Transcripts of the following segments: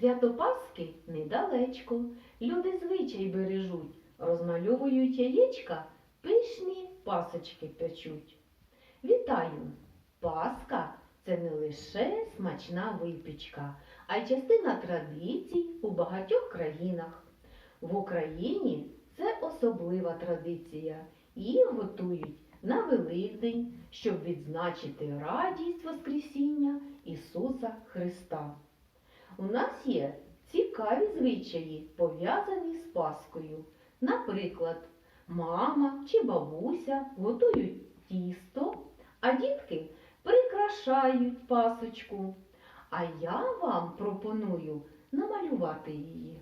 Свято Пасхи недалечко. Люди звичай бережуть, розмальовують яєчка, пишні пасочки печуть. Вітаю! Пасха це не лише смачна випічка, а й частина традицій у багатьох країнах. В Україні це особлива традиція. Її готують на Великдень, щоб відзначити радість Воскресіння Ісуса Христа. У нас є цікаві звичаї, пов'язані з Паскою. Наприклад, мама чи бабуся готують тісто, а дітки прикрашають пасочку. А я вам пропоную намалювати її.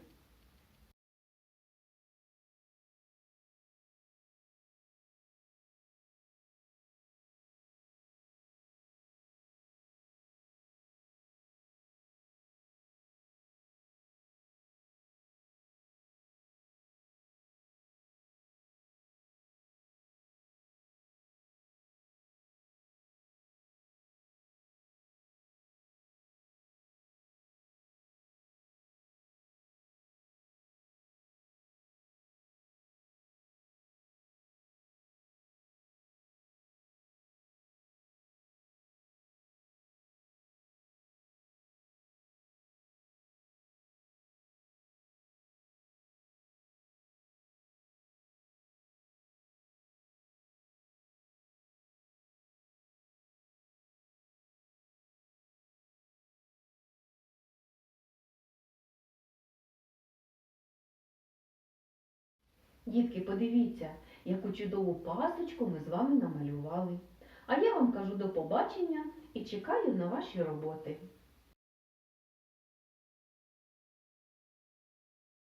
Дітки, подивіться, яку чудову пасочку ми з вами намалювали. А я вам кажу до побачення і чекаю на ваші роботи.